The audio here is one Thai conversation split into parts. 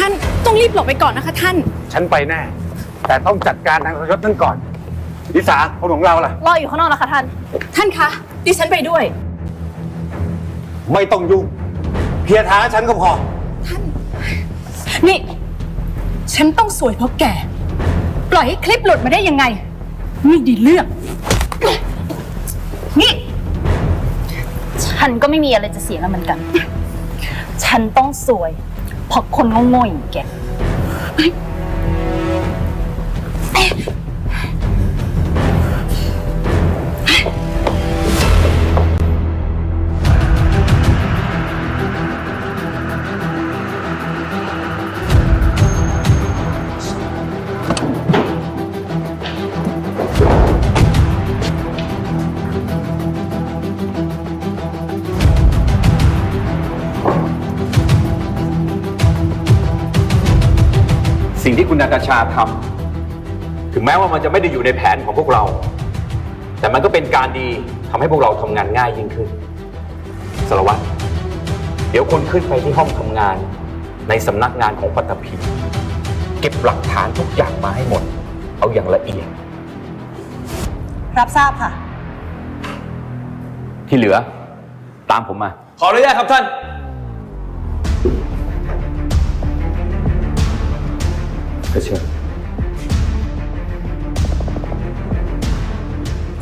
ท่านต้องรีบหลบไปก่อนนะคะ ท่าน ฉันไปแน่ แต่ต้องจัดการนางทรยศนั่นก่อนลิสาคนของเราล่ะ รออยู่ข้างนอกนะคะท่าน ท่านคะดิฉันไปด้วย ไม่ต้องยุ่งเคลียร์ทางให้ฉันก็พอ ท่าน นี่ ฉันต้องสวยเพราะแก ปล่อยให้คลิปหลุดมาได้ยังไง ไม่ดีเรื่อง นี่ ฉันก็ไม่มีอะไรจะเสียแล้วเหมือนกัน ฉันต้องสวย เพราะคนโง่ๆอย่างแก สิ่งที่คุณนากาชาทำถึงแม้ว่ามันจะไม่ได้อยู่ในแผนของพวกเรา แต่มันก็เป็นการดีทำให้พวกเราทำงานง่ายยิ่งขึ้นสารวัตรเดี๋ยวคุณขึ้นไปที่ห้องทำงาน ในสำนักงานของปัตตภีเก็บหลักฐานทุกอย่างมาให้หมด เอาอย่างละเอียด รับทราบค่ะ ที่เหลือ ตามผมมา ขออนุญาตครับท่าน ก็เชิญ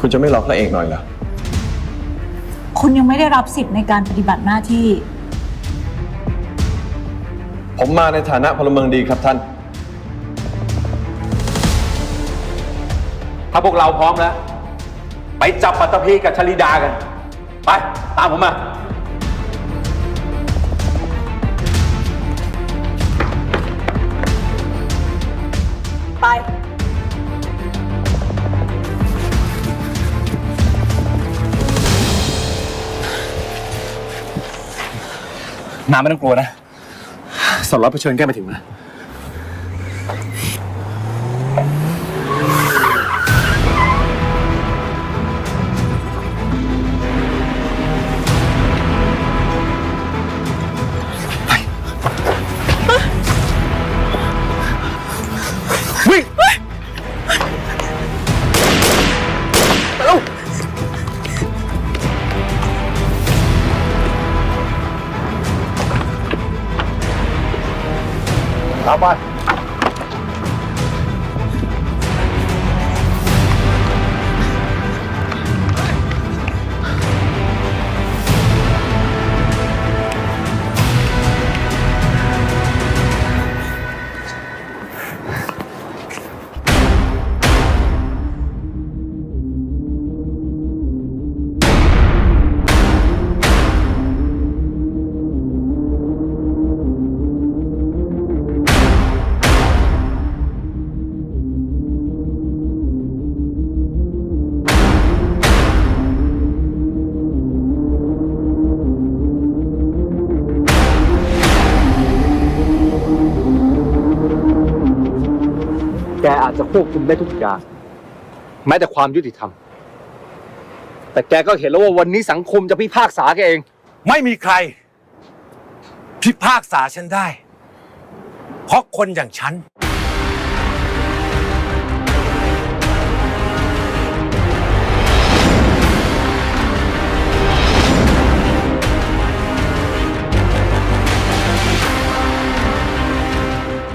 คุณจะไม่รอพระเอกหน่อยเหรอ คุณยังไม่ได้รับสิทธิ์ในการปฏิบัติหน้าที่ ผมมาในฐานะพลเมืองดีครับท่าน ถ้าพวกเราพร้อมแล้ว ไปจับปัตตภีกับชลิดากัน ไป ตามผมมา ไป น้ำไม่ต้องกลัวนะสารวัตรเผชิญแก้ไปถึงนะ เอ อาจจะควบคุมได้ทุกอย่าง แม้แต่ความยุติธรรม แต่แกก็เห็นแล้วว่าวันนี้สังคมจะพิพากษาแกเอง ไม่มีใคร พิพากษาฉันได้ เพราะคนอย่างฉัน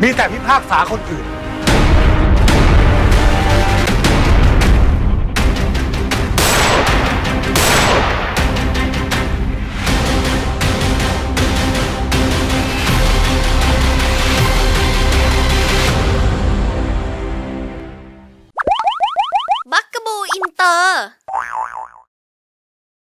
มีแต่พิพากษาคนอื่น